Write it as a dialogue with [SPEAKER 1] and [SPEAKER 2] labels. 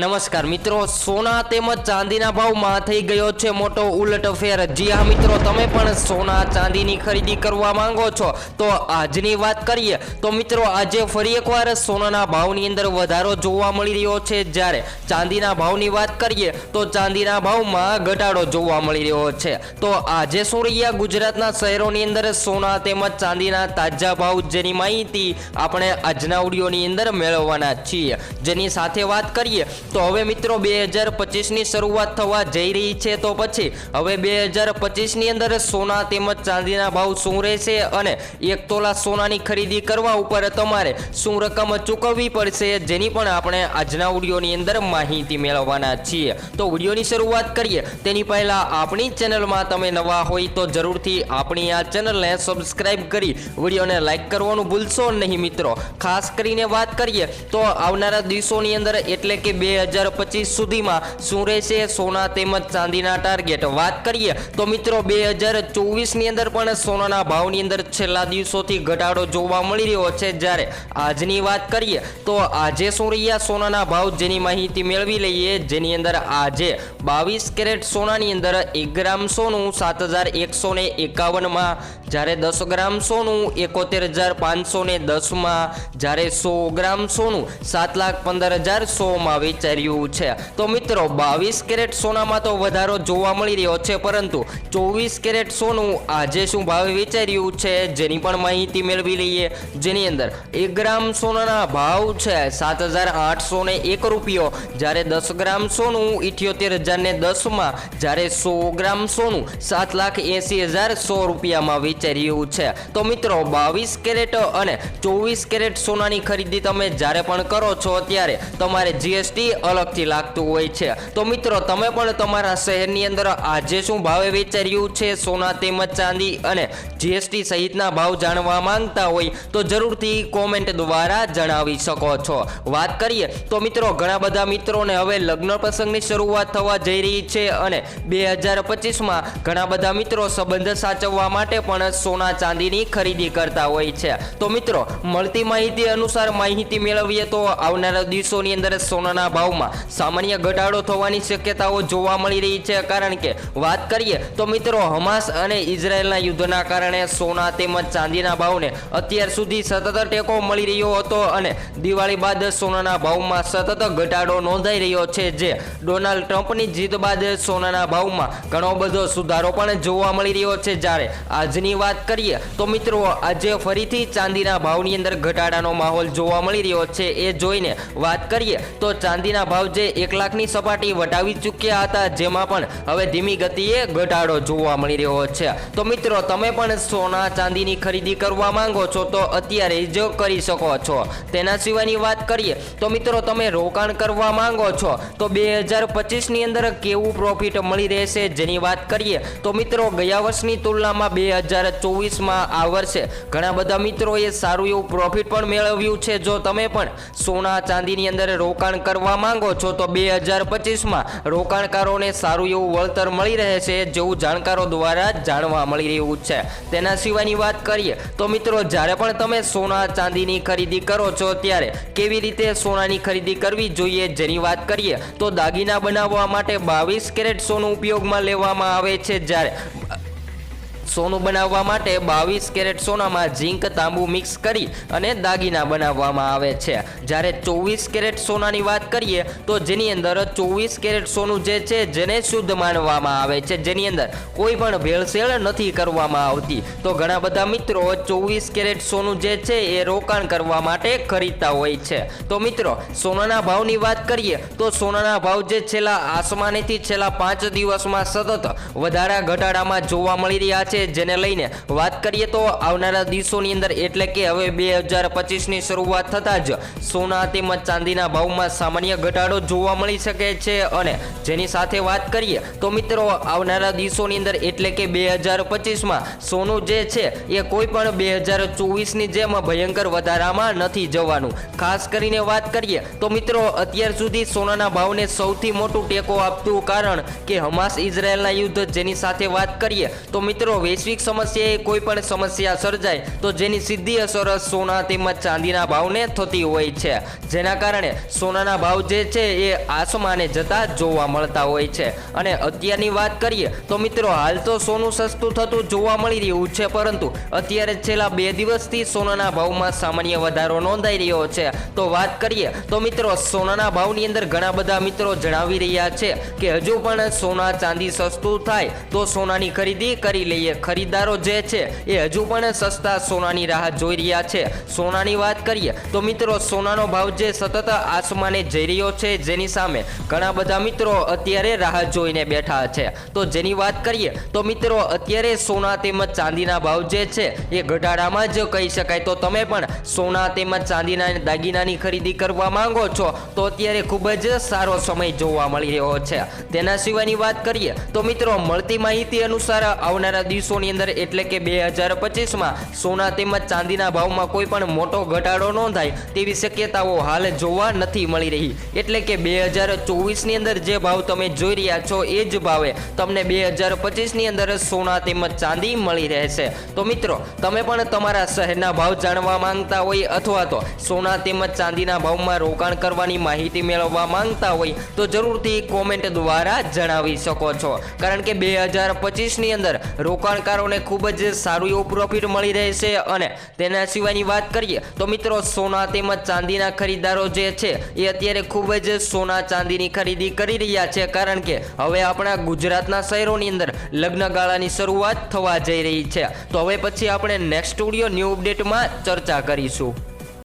[SPEAKER 1] નમસ્કાર મિત્રો, સોના તેમજ ચાંદીના ભાવમાં થઈ ગયો છે મોટો ઉલટફેર જી હા મિત્રો, તમે પણ સોના ચાંદીની ખરીદી કરવા માંગો છો. તો આજની વાત કરીએ. તો મિત્રો, આજે ફરી એકવાર સોનાના ભાવની અંદર વધારો જોવા મળી રહ્યો છે. જ્યારે ચાંદીના ભાવની વાત કરીએ, તો ચાંદીના ભાવમાં ઘટાડો જોવા મળી રહ્યો છે. તો આજે શું રહ્યા ગુજરાતના શહેરોની અંદર સોના તેમજ ચાંદીના તાજા ભાવ? જેની માહિતી આપણે આજના ઓડિયોની અંદર મેળવવાના છીએ. જેની સાથે વાત કરીએ તો હવે મિત્રો બે હજાર પચીસની શરૂઆત થવા જઈ રહી છે તો પછી હવે બે હજાર પચીસની અંદર સોના તેમજ ચાંદીના ભાવ શું રહેશે અને એક તોલા સોનાની ખરીદી કરવા ઉપર તમારે શું રકમ ચૂકવવી પડશે જેની પણ આપણે આજના વિડીયોની અંદર માહિતી મેળવવાના છીએ. તો વિડીયોની શરૂઆત કરીએ. તેની પહેલાં આપણી ચેનલમાં તમે નવા હોય તો જરૂરથી આપણી આ ચેનલને સબસ્ક્રાઈબ કરી વિડીયોને લાઈક કરવાનું ભૂલશો નહીં મિત્રો. ખાસ કરીને વાત કરીએ તો આવનારા દિવસોની અંદર એટલે કે બે હજાર પચીસ સુધીમાં શું રહેશે? સોના તેમજ ચાંદીના ટાર્ગેટ વાત કરીએ તો મિત્રો, બે હજાર ચોવીસની અંદર પણ સોનાના ભાવની અંદર છેલ્લા દિવસોથી ઘટાડો જોવા મળી રહ્યો છે. જ્યારે આજની વાત કરીએ તો આજે શું રહ્યા? સોનાના ભાવ જેની માહિતી મેળવી લઈએ. જેની અંદર આજે બાવીસ કેરેટ સોનાની અંદર એક ગ્રામ સોનું સાત હજાર એકસો ને એકાવનમાં, જ્યારે દસ ગ્રામ સોનું એકોતેર હજાર પાંચસો ને દસમાં, જ્યારે સો ગ્રામ સોનું સાત લાખ પંદર હજાર સોમાં વેચાર્યું છે. તો મિત્રો, બાવીસ કેરેટ સોનામાં તો વધારો જોવા મળી રહ્યો છે, પરંતુ ચોવીસ કેરેટ સોનું આજે શું ભાવે વેચાર્યું છે, જેની પણ માહિતી મેળવી લઈએ. જેની અંદર એક ગ્રામ સોનાના ભાવ છે સાત હજાર આઠસો ને એક રૂપિયો. જ્યારે દસ ગ્રામ સોનું ઇઠ્યોતેર હજાર ને દસમાં, જ્યારે સો ગ્રામ સોનું સાત લાખ એંસી હજાર સો રૂપિયામાં વેચાઈ રહ્યું છે. તો મિત્રો, બાવીસ કેરેટ અને ચોવીસ કેરેટ સોનાની ખરીદી તમે જ્યારે પણ કરો છો, ત્યારે તમારે જીએસટી અલગથી લાગતું હોય છે. તો મિત્રો, તમે પણ તમારા શહેરની અંદર આજે શું ભાવે વેચાર્યું છે? સોના તેમજ ચાંદી અને જીએસટી સહિતના ભાવ જાણવા માંગતા હોય તો જરૂરથી કોમેન્ટ દ્વારા જણાવી શકો છો. વાત કરીએ તો મિત્રો, ઘણા બધા મિત્રોને હવે લગ્ન પ્રસંગની શરૂઆત થવા જઈ રહી છે અને બે હજાર પચીસમાં ઘણા બધા મિત્રો સંબંધ સાચવવા માટે પણ સોના ચાંદીની ખરીદી કરતા હોય છે. તો મિત્રો, મળતી માહિતી અનુસાર માહિતી મેળવીએ તો આવનારા દિવસોની અંદર સોનાના ભાવમાં સામાન્ય ઘટાડો થવાની શક્યતાઓ જોવા મળી રહી છે. કારણ કે વાત કરીએ તો મિત્રો હમાસ અને ઇઝરાયલના યુદ્ધના કારણે સોના તેમજ ચાંદીના ભાવને અત્યાર સુધી સતત ટેકો મળી રહ્યો હતો અને દિવાળી બાદ સોનાના ભાવમાં સતત ઘટાડો નોંધાઈ રહ્યો છે જે ડોનાલ્ડ ટ્રમ્પની જીત બાદ સોનાના ભાવમાં ઘણો બધો સુધારો પણ જોવા મળી રહ્યો છે. જ્યારે આજની વાત કરીએ તો મિત્રો આજે ફરીથી ચાંદીના ભાવની અંદર ઘટાડાનો માહોલ જોવા મળી રહ્યો છે. એ જોઈને વાત કરીએ તો ચાંદીના ભાવ જે એક લાખની સપાટી વટાવી ચૂક્યા હતા, જેમાં પણ હવે ધીમી ગતિએ ઘટાડો જોવા મળી રહ્યો છે. તો મિત્રો, તમે પણ સોના ચાંદીની ખરીદી કરવા માંગો છો, તો અત્યારે જ કરી શકો છો. તેના સિવાયની વાત કરીએ, તો મિત્રો, તમે રોકાણ કરવા માંગો છો, તો બે હજાર પચીસની અંદર કેવું પ્રોફિટ મળી રહેશે જેની વાત કરીએ, તો મિત્રો, ગયા વર્ષની તુલનામાં બે હજાર ચોવીસમાં આ વર્ષે ઘણા બધા મિત્રોએ સારું એવું પ્રોફિટ પણ મેળવ્યું છે. જો તમે પણ સોના ચાંદીની અંદર રોકાણ કરવા માંગો છો તો બે હજાર પચીસમાં રોકાણકારોને સારું એવું વળતર મળી રહે છે જેવું જાણકારો દ્વારા જાણવા મળી રહ્યું છે. તેના સિવાયની વાત કરીએ તો મિત્રો, જ્યારે પણ તમે સોના ચાંદીની ખરીદી કરો છો ત્યારે કેવી રીતે સોનાની ખરીદી કરવી જોઈએ જેની વાત કરીએ તો દાગીના બનાવવા માટે બાવીસ કેરેટ સોનું ઉપયોગમાં લેવામાં આવે છે જ્યારે સોનું બનાવવા માટે બાવીસ કેરેટ સોનામાં ઝીંક તાંબુ મિક્સ કરી અને દાગીના બનાવવામાં આવે છે. જ્યારે ચોવીસ કેરેટ સોનાની વાત કરીએ, તો જેની અંદર ચોવીસ કેરેટ સોનું જે છે, જેને શુદ્ધ માનવામાં આવે છે. જેની અંદર કોઈ પણ ભેળસેળ નથી કરવામાં આવતી. તો ઘણા બધા મિત્રો ચોવીસ કેરેટ સોનું જે છે, એ રોકાણ કરવા માટે ખરીદતા હોય છે. તો મિત્રો, સોનાના ભાવની વાત કરીએ, તો સોનાના ભાવ જે છેલ્લા આસમાનેથી છેલ્લા પાંચ દિવસમાં સતત વધારા ઘટાડામાં જોવા મળી રહ્યા છે. જેને લઈને વાત કરીએ તો આવનારા દિવસોની અંદર એટલે કે હવે બે હજાર પચીસની શરૂઆત થતાં જ સોના તેમજ ચાંદીના ભાવમાં સામાન્ય ઘટાડો જોવા મળી શકે છે. અને જેની સાથે વાત કરીએ તો મિત્રો આવનારા દિવસોની અંદર એટલે કે બે હજાર પચીસમાં સોનું જે છે એ કોઈ પણ બે હજાર ચોવીસની જેમ ભયંકર વધારામાં નથી જવાનું. ખાસ કરીને વાત કરીએ તો મિત્રો અત્યાર સુધી સોનાના ભાવને સૌથી મોટું ટેકો આપતું કારણ કે હમાસ ઇઝરાયલના યુદ્ધ જેની સાથે વાત કરીએ તો મિત્રો વૈશ્વિક સમસ્યાએ કોઈ પણ સમસ્યા સર્જાય તો જેની સીધી અસર સોના તેમજ ચાંદીના ભાવને થતી હોય છે. જેના કારણે સોનાના ભાવ જે છે એ આસમાને જતા જોવા મળતા હોય છે. અને અત્યારની વાત કરીએ તો મિત્રો હાલ તો સોનું સસ્તું થતું જોવા મળી રહ્યું છે પરંતુ અત્યારે છેલ્લા બે દિવસથી સોનાના ભાવમાં સામાન્ય વધારો નોંધાઈ રહ્યો છે. તો વાત કરીએ તો મિત્રો સોનાના ભાવની અંદર ઘણા બધા મિત્રો જણાવી રહ્યા છે કે હજુ પણ સોના ચાંદી સસ્તું થાય તો સોનાની ખરીદી કરી લઈએ ખરીદદારો જે છે, એ હજુ પણ સસ્તા સોનાની રાહ જોઈ રહ્યા છે. સોનાની વાત કરીએ તો મિત્રો, સોનાનો ભાવ જે સતત આસમાને જઈ રહ્યો છે, જેની સામે ઘણા બધા મિત્રો અત્યારે રાહ જોઈને બેઠા છે. તો જેની વાત કરીએ તો મિત્રો, અત્યારે સોના તેમજ ચાંદીના ભાવ જે છે, એ ઘટાડામાં જ કહી શકાય. તો તમે પણ સોના તેમજ ચાંદીના દાગીનાની ખરીદી કરવા માંગો છો, તો અત્યારે ખૂબ જ સારો સમય જોવા મળી રહ્યો છે. તેના સિવાયની વાત કરીએ તો મિત્રો, મળતી માહિતી અનુસાર આવનારા દિવસોની અંદર એટલે કે બે હજાર પચીસમાં સોના તેમજ ચાંદીના ભાવમાં કોઈ પણ મોટો ઘટાડો નોંધાય તેવી શક્યતાઓ હાલ જોવા નથી મળી રહી. એટલે કે બે હજાર ચોવીસની અંદર જે ભાવ તમે જોઈ રહ્યા છો એ જ ભાવે તમને બે હજાર પચીસની અંદર સોના તેમજ ચાંદી મળી રહેશે. તો મિત્રો, તમે પણ તમારા શહેરના ભાવ જાણવા માંગતા હોય અથવા તો સોના તેમજ ચાંદીના ભાવમાં રોકાણ કરવાની માહિતી મેળવવા માંગતા હોય તો જરૂરથી કોમેન્ટ દ્વારા જણાવી શકો છો. કારણ કે બે હજાર પચીસની અંદર રોકાણકારોને ખૂબ જ સારું એવું પ્રોફિટ મળી રહેશે અને તેના સિવાયની વાત કરીએ તો મિત્રો સોના તેમજ ચાંદીના ખરીદદારો જે છે એ અત્યારે ખૂબ જ સોના ચાંદીની ખરીદી કરી રહ્યા છે કારણ કે હવે આપણા ગુજરાતના શહેરોની અંદર લગ્ન ગાળાની શરૂઆત થવા જઈ રહી છે. તો હવે પછી આપણે નેક્સ્ટ સ્ટુડિયો ન્યૂ અપડેટમાં ચર્ચા કરીશું.